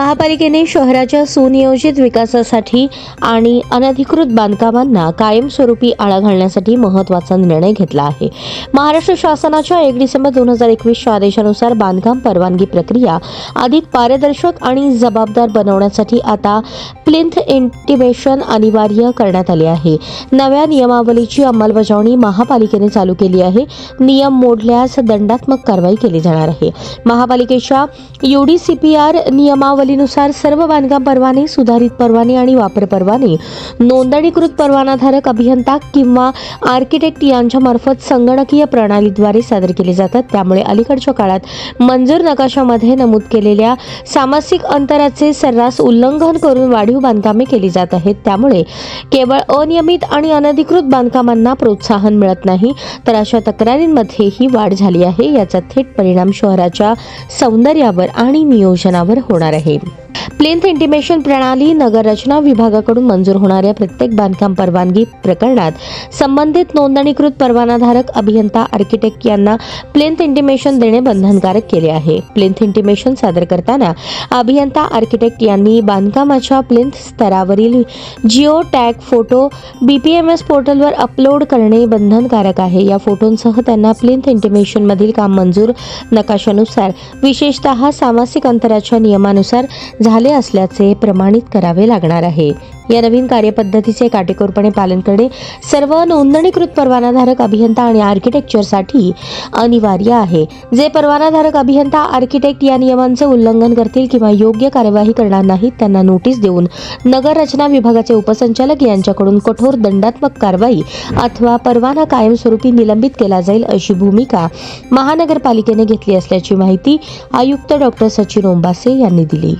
महापालिकेने शहराच्या सुनियोजित विकासासाठी आणि अनधिकृत बांधकामांना कायमस्वरूपी आळा घालण्यासाठी महत्त्वाचा निर्णय घेतला आहे. महाराष्ट्र शासनाच्या एक डिसेंबर दोन हजार एकवीसच्या आदेशानुसार बांधकाम परवानगी प्रक्रिया अधिक पारदर्शक आणि जबाबदार बनवण्यासाठी आता प्लिंथ इंटिमेशन अनिवार्य करण्यात आले आहे. नव्या नियमावलीची अंमलबजावणी महापालिकेने चालू केली आहे. नियम मोडल्यास दंडात्मक कारवाई केली जाणार आहे. महापालिकेच्या युडीसीपीआर नियमावलीनुसार सर्व बांधकाम परवाने सुधारित परवाने आणि वापर परवाने. नोंदणीकृत परवानाधारक अभियंता किंवा आर्किटेक्ट यांच्या मार्फत संगणकीय प्रणालीद्वारे सादर केले जातात. त्यामुळे अलीकडच्या काळात मंजूर नकाशामध्ये नमूद केलेल्या सामासिक अंतराचे सर्रास उल्लंघन करून वाढीव बांधकामे केली जात आहेत. त्यामुळे केवळ अनियमित आणि अनधिकृत बांधकामांना प्रोत्साहन मिळत नाही तर अशा तक्रारींमध्येही वाढ झाली आहे. याचा थेट परिणाम शहराच्या सौंदर्यावर आणि नियोजनावर होणार आहे. प्लेन्थ इंटिमेशन प्रणाली नगर रचना विभागाकडून मंजूर होणाऱ्या प्रत्येक बांधकाम परवानगी प्रकरणात संबंधित नोंदणीकृत परवानाधारक अभियंता आर्किटेक्ट यांना प्लेन्थ इंटिमेशन देणे बंधनकारक केले आहे. प्लेन्थ इंटिमेशन सादर करताना अभियंता आर्किटेक्ट यांनी बांधकामाच्या प्लेन्थ स्तरावरील जिओ टॅग फोटो बीपीएमएस पोर्टलवर अपलोड करणे बंधनकारक आहे. या फोटोंसह त्यांना प्लिंथ इंटिमेशनमधील काम मंजूर नकाशानुसार विशेषतः सामासिक अंतराच्या नियमानुसार झाले असल्याचे प्रमाणित करावे लागणार आहे. या नवीन कार्यपद्धतीचे काटेकोरपणे पालन करणे सर्व नोंदणीकृत परवानाधारक अभियंता आणि आर्किटेक्चरसाठी अनिवार्य आहे. जे परवानाधारक अभियंता आर्किटेक्ट या नियमांचे उल्लंघन करतील किंवा योग्य कार्यवाही करणार नाहीत त्यांना नोटीस देऊन नगर रचना विभागाचे उपसंचालक यांच्याकडून कठोर दंडात्मक कारवाई अथवा परवाना कायमस्वरूपी निलंबित केला जाईल अशी भूमिका महानगरपालिकेने घेतली असल्याची माहिती आयुक्त डॉक्टर सचिन ओंबासे यांनी दिली.